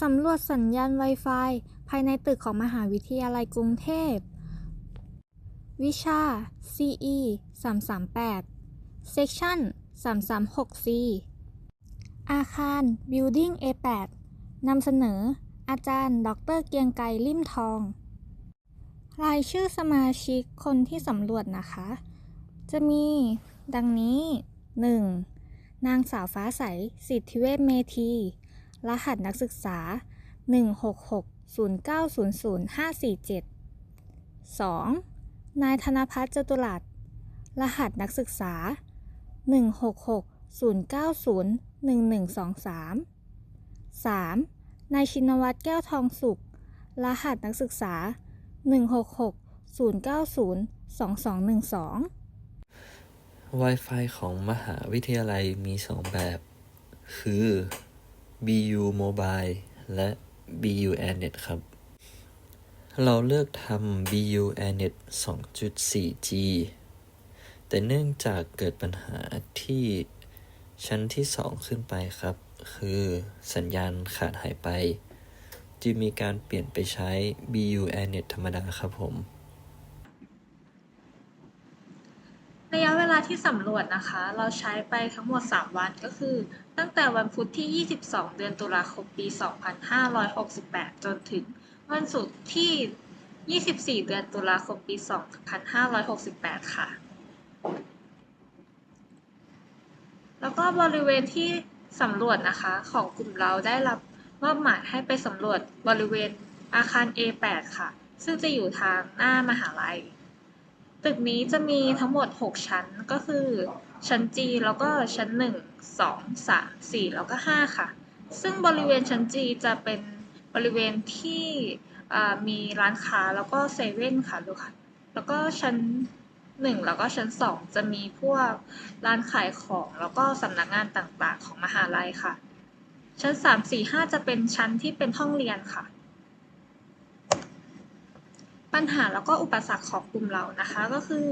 สำรวจสัญญาณ Wi-Fi ภายในตึกของมหาวิทยาลัยกรุงเทพ วิชา CE 338 Section 336C อาคาร Building A8 นำเสนอ อาจารย์ ดร เกียงไกรลิ่มทอง รายชื่อสมาชิกคนที่สำรวจนะคะ จะมีดังนี้ 1. นางสาวฟ้าใส สิทธิเวชเมธี รหัสนักศึกษา 166-0900547 2. นายธนพัฒน์จตุรัส รหัสนักศึกษา 16609011123 3. นายชินวัตรแก้วทองสุข รหัสนักศึกษา 166-0902212 Wi-Fi ของมหาวิทยาลัยมีสองแบบ คือ BU Mobile และ BU AirNet ครับ เราเลือกทำ BU AirNet 2.4G แต่เนื่องจากเกิดปัญหาที่ชั้นที่ 2 ขึ้นไปครับ คือสัญญาณขาดหายไป จึงมีการเปลี่ยนไปใช้ BU AirNet ธรรมดาครับผม ระยะเวลาที่สำรวจนะคะ เราใช้ไปทั้งหมด 3 วันก็คือ ตั้งแต่วันพุธที่ 22 เดือนตุลาคมปี 2568 จนถึงวันศุกร์ที่ 24 เดือนตุลาคมปี 2568 ค่ะ แล้วก็บริเวณที่สำรวจนะคะของกลุ่มเราได้รับมอบหมายให้ไปสำรวจบริเวณอาคาร A8 ค่ะ ซึ่งจะอยู่ทางหน้ามหาลัย ตึกนี้จะมีทั้งหมด 6 ชั้นก็คือ ชั้น G แล้วก็ชั้น 1 2 3 4 แล้วก็ 5 ค่ะ ซึ่งบริเวณชั้น G จะเป็นบริเวณที่มีร้านค้าแล้วก็เซเว่นค่ะลูกค่ะ แล้วก็ชั้น 1 แล้วก็ชั้น 2 จะมีพวกร้านขายของแล้วก็สำนักงานต่างๆ ของมหาลัยค่ะ ชั้น 3 4 5 จะเป็นชั้นที่เป็นห้องเรียนค่ะ ปัญหาแล้วก็อุปสรรคของกลุ่มเรานะคะ ก็คือ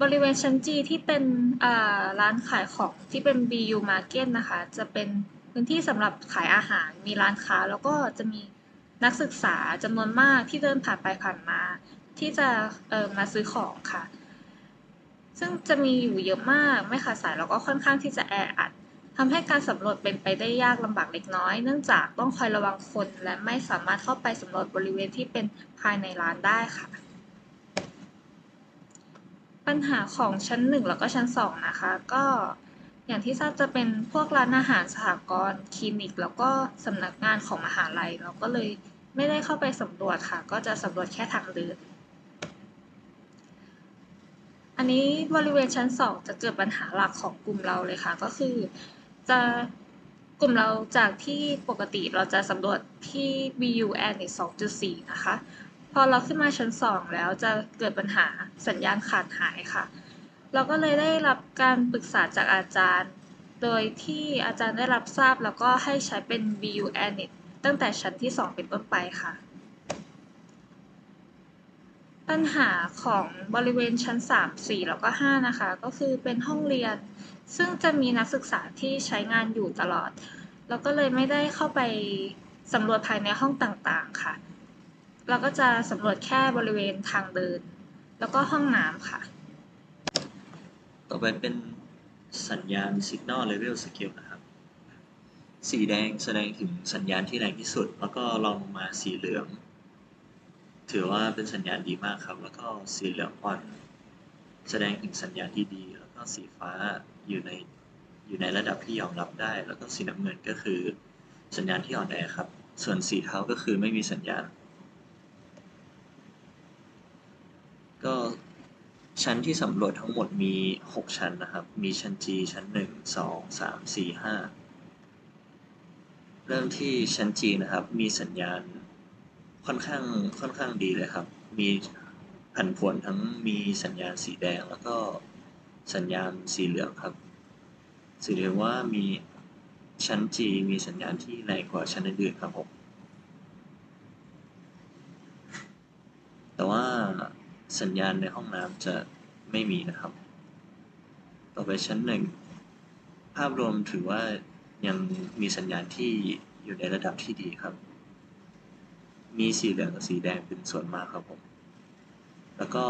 บริเวณชั้น G ที่เป็นร้านขายของที่เป็น BU Market นะคะ จะเป็นพื้นที่สำหรับขายอาหาร มีร้านค้า แล้วก็จะมีนักศึกษาจำนวนมากที่เดินผ่านไปผ่านมา ที่จะมาซื้อของค่ะ ซึ่งจะมีอยู่เยอะมากไม่ขาดสายแล้วก็ค่อนข้างที่จะแออัด ทำให้การสำรวจเป็นไปได้ยากลำบากเล็กน้อย เนื่องจากต้องคอยระวังคนและไม่สามารถเข้าไปสำรวจบริเวณที่เป็นภายในร้านได้ค่ะ ปัญหาของชั้น 1 แล้วก็ชั้น 2 นะคะ ก็อย่างที่ทราบจะเป็นพวกร้านอาหารสหกรณ์คลินิก แล้วก็สำนักงานของมหาลัย เราก็เลยไม่ได้เข้าไปสำรวจค่ะ ก็จะสำรวจแค่ทางเดินอันนี้บริเวณชั้น 2 จะเกิดปัญหาหลักของกลุ่มเราเลยค่ะ ก็คือ จะกลุ่มเราจากที่ปกติเราจะสำรวจที่ BU a n 2.4 นะคะ พอเราขึ้นมาชั้น 2 แล้วจะเกิดปัญหาสัญญาณขาดหายค่ะ เราก็เลยได้รับการปรึกษาจากอาจารย์ โดยที่อาจารย์ได้รับทราบแล้วก็ให้ใช้เป็น BU a n ตั้งแต่ชั้นที่ 2 เป็นต้นไปค่ะ ปัญหาของบริเวณชั้น 3 4 แล้วก็ 5 นะคะ ก็คือเป็นห้องเรียน ซึ่งจะมีนักศึกษาที่ใช้งานอยู่ตลอด เราก็เลยไม่ได้เข้าไปสำรวจภายในห้องต่างๆค่ะ เราก็จะสำรวจแค่บริเวณทางเดิน แล้วก็ห้องน้ำค่ะ ต่อไปเป็นสัญญาณ Signal Level Scale นะครับ สีแดงแสดงถึงสัญญาณที่แรงที่สุด แล้วก็รองมาสีเหลือง ถือว่าเป็นสัญญาณดีมากครับ แล้วก็สีเหลืองอ่อน แสดงถึงสัญญาณที่ดี แล้วก็สีฟ้าอยู่ในอยู่ในระดับที่ยอมรับได้ แล้วก็สีน้ำเงินก็คือ สัญญาณที่อ่อนแอครับ ส่วนสีเทาก็คือไม่มีสัญญาณ ก็ชั้นที่สำรวจทั้งหมดมี 6 ชั้นนะครับ มีชั้น G ชั้น 1 2 3 4 5 เริ่มที่ชั้น G นะครับ มีสัญญาณค่อนข้างค่อนข้างดีเลยครับ มี ผันผวนทั้งมีสัญญาณสีแดงแล้วก็สัญญาณสีเหลืองครับสื่อเลยว่ามีชั้น G มีสัญญาณที่แรงกว่าชั้นอื่นๆครับผมแต่ว่าสัญญาณในห้องน้ำจะไม่มีนะครับ ต่อไปชั้นหนึ่งภาพรวมถือว่ายังมีสัญญาณที่อยู่ในระดับที่ดีครับ มีสีเหลืองกับสีแดงเป็นส่วนมากครับผม แล้วก็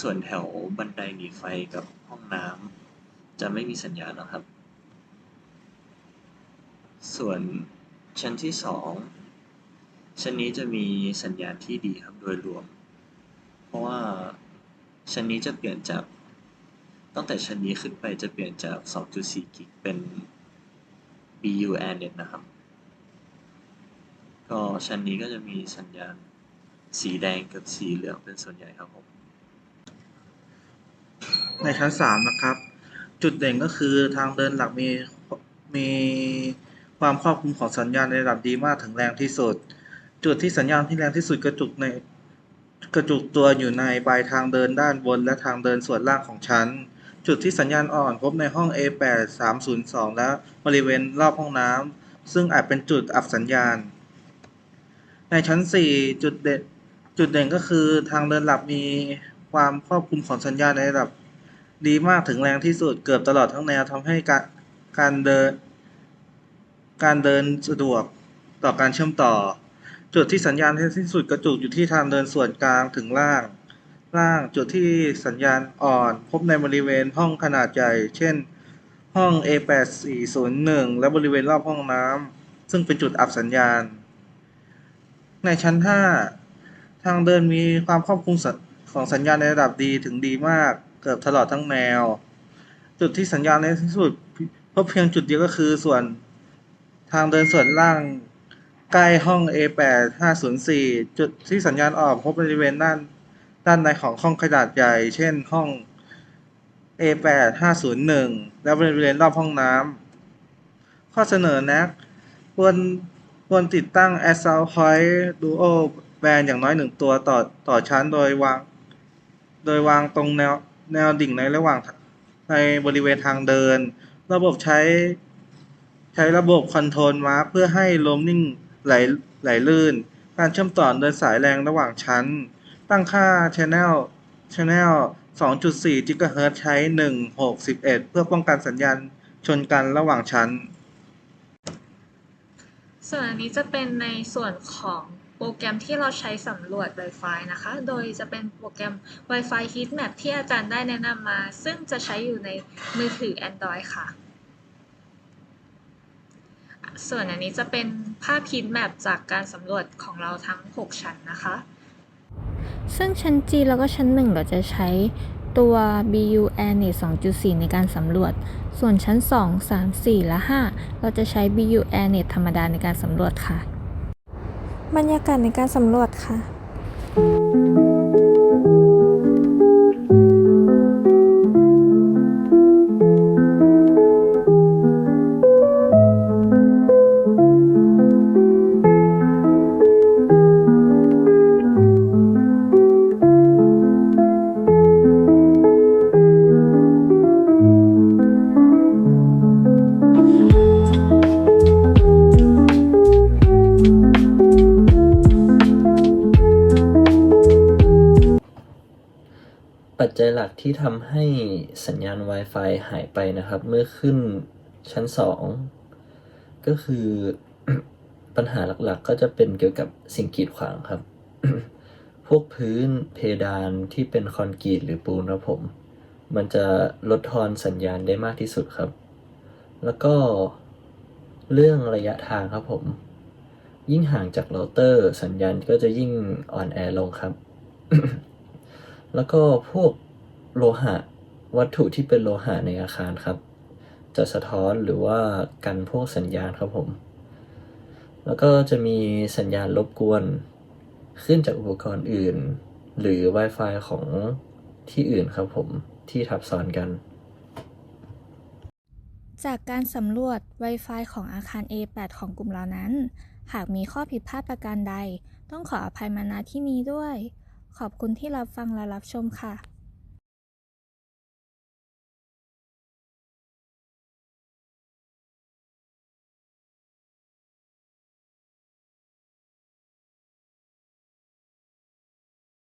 ส่วนแถวบันไดหนีไฟกับห้องน้ำจะไม่มีสัญญาณแล้วครับ ส่วนชั้นที่สองชั้นนี้จะมีสัญญาณที่ดีครับโดยรวม เพราะว่าชั้นนี้จะเปลี่ยนจากตั้งแต่ชั้นนี้ขึ้นไปจะเปลี่ยนจาก 2.4 กิกเป็น BU Airnet นะครับ ก็ชั้นนี้ก็จะมีสัญญาณ สีแดงกับสีเหลืองเป็นส่วนใหญ่ครับผมในชั้นสามนะครับ จุดเด่นก็คือทางเดินหลักมีมีความครอบคลุมของสัญญาณในระดับดีมากถึงแรงที่สุด จุดที่สัญญาณที่แรงที่สุดกระจุกในกระจุกตัวอยู่ในปลายทางเดินด้านบนและทางเดินส่วนล่างของชั้น จุดที่สัญญาณอ่อนพบในห้อง A8 302 และบริเวณรอบห้องน้ำซึ่งอาจเป็นจุดอับสัญญาณ ในชั้น 4 จุดเด่น จุดเด่นก็คือทางเดินหลักมีความครอบคลุมของสัญญาณในระดับ ดีมากถึงแรงที่สุดเกือบตลอดทั้งแนวทำให้การการเดิน การเดินสะดวกต่อการเชื่อมต่อ จุดที่สัญญาณที่สุดกระจุกอยู่ที่ทางเดินส่วนกลางถึงล่าง ล่างจุดที่สัญญาณอ่อน พบในบริเวณห้องขนาดใหญ่ เช่น ห้อง A8401 และบริเวณรอบห้องน้ำซึ่งเป็นจุดอับสัญญาณ ในชั้น 5 ทางเดินมีความครอบคลุมของสัญญาณในระดับดีถึงดีมากเกือบตลอดทั้งแนว จุดที่สัญญาณในที่สุดพบเพียงจุดเดียวก็คือส่วนทางเดินส่วนล่างใกล้ห้อง A8 504 จุดที่สัญญาณออกพบบริเวณด้านด้านในของห้องขนาดใหญ่ เช่นห้อง A8 501 และบริเวณรอบห้องน้ำข้อเสนอแนะควรควรติดตั้ง Assault Point Duo Band อย่างน้อยหนึ่งตัวต่อต่อชั้นโดยวาง โดยวางตรงแนวแนวดิ่งในระหว่างในบริเวณทางเดิน ระบบใช้ ใช้ระบบคอนโทรลมาร์เพื่อให้โรมนิ่งไหลไหลลื่น การเชื่อมต่อเดินสายแรงระหว่างชั้น ตั้งค่า Channel Channel 2.4 GHz ใช้ 1.6.11เพื่อป้องกันสัญญาณชนกันระหว่างชั้น ส่วนอันนี้จะเป็นในส่วนของ โปรแกรมที่เราใช้สำรวจ Wi-Fi นะคะ โดยจะเป็นโปรแกรม Wi-Fi Heatmap ที่อาจารย์ได้แนะนำมา ซึ่งจะใช้อยู่ในมือถือ Android ค่ะ ส่วนอันนี้จะเป็นภาพ Heatmap จากการสำรวจของเราทั้ง 6 ชั้นนะคะ ซึ่งชั้น G แล้วก็ชั้น 1 เราจะใช้ตัว BU Airnet 2.4 ในการสำรวจ ส่วนชั้น 2 3 4 และ 5 เราจะใช้ BU Airnet ธรรมดาในการสำรวจค่ะ บรรยากาศในการสำรวจค่ะ ปัจจัยหลักที่ทำให้สัญญาณ Wi-Fi หายไปนะครับ เมื่อขึ้นชั้น 2 ก็คือปัญหาหลักๆ ก็จะเป็นเกี่ยวกับสิ่งกีดขวางครับ พวกพื้นเพดานที่เป็นคอนกรีตหรือปูนครับผม มันจะลดทอนสัญญาณได้มากที่สุดครับ แล้วก็เรื่องระยะทางครับผม ยิ่งห่างจากเราเตอร์ สัญญาณก็จะยิ่งอ่อนแอลงครับ แล้วก็พวกโลหะวัตถุที่เป็นโลหะในอาคารครับ จะสะท้อนหรือว่ากันพวกสัญญาณครับผม แล้วก็จะมีสัญญาณรบกวน ขึ้นจากอุปกรณ์อื่น หรือ Wi-Fi ของที่อื่นครับผมที่ทับซ้อนกัน จากการสำรวจ Wi-Fi ของอาคาร A8 ของกลุ่มเรานั้น หากมีข้อผิดพลาดประการใด ต้องขออภัยมาณที่นี้ด้วย ขอบคุณที่รับฟังและรับชมค่ะ